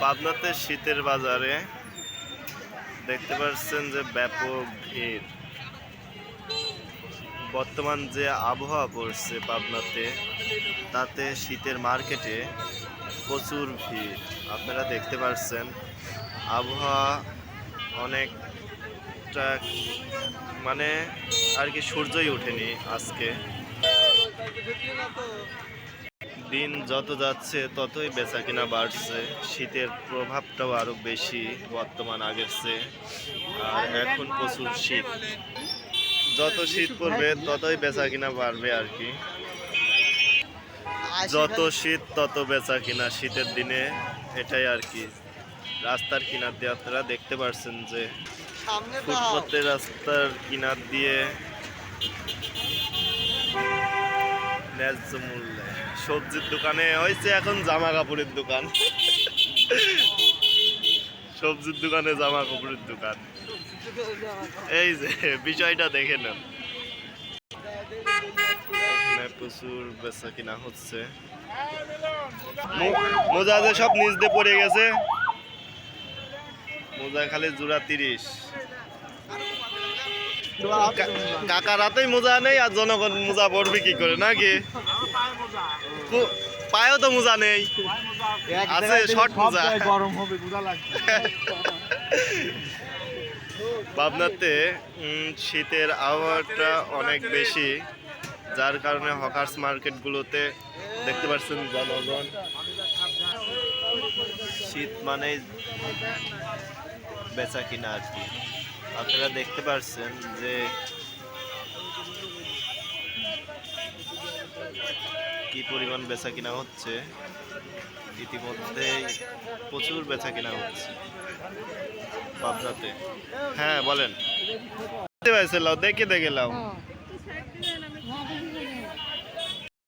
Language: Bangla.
পাবনাতে শীতের বাজারে দেখতে পাচ্ছেন যে ব্যাপক ভিড়। বর্তমান যে আবহাওয়া পড়ছে পাবনাতে, তাতে শীতের মার্কেটে প্রচুর ভিড়। আপনারা দেখতে পাচ্ছেন, আবহাওয়া অনেকটা মানে আর কি সূর্যই ওঠেনি আজকে। দিন যত যাচ্ছে, ততই বেচা কিনা বাড়ছে। শীতের প্রভাবটাও আরও বেশি বর্তমান আগের চেয়ে। আর এখন প্রচুর শীত। যত শীত পড়বে, ততই বেচা কিনা বাড়বে আর কি। যত শীত, তত বেচা কিনা শীতের দিনে, এটাই আর কি। রাস্তার কিনার দিয়ে আপনারা দেখতে পারছেন যে তো রাস্তার কিনার দিয়ে ন্যায্য মূল্যে। সবজির দোকানে হয়েছে এখন জামা কাপড়ের দোকান। সবজির দোকানে জামা কাপড়ের দোকান। এই যে, বিষয়টা দেখে নেন। প্রচুর বেচা কিনা হচ্ছে। মোজা যে সব নিচ দিয়ে পড়ে গেছে। মোজা খালি জোড়া তিরিশ। কাকা রাতেই মোজা নেই আর জনগণ মোজা পড়বে কি করে নাকি? পায়েও তো মোজা নেই। আছে শর্ট মোজা। গরম হবে পাবনাতে উম, শীতের আবহাওয়াটা অনেক বেশি যার কারণে হকার্স মার্কেটগুলোতে দেখতে পাচ্ছেন জনগণ। শীত মানে বেচা কিনা আর কি। আপনারা দেখতে পাচ্ছেন যে কি পরিমাণ বেচা কিনা হচ্ছে। ইতিমধ্যে প্রচুর বেচা কিনা হচ্ছে। পাবনাতে। হ্যাঁ বলেন। দেখে দেখে লাও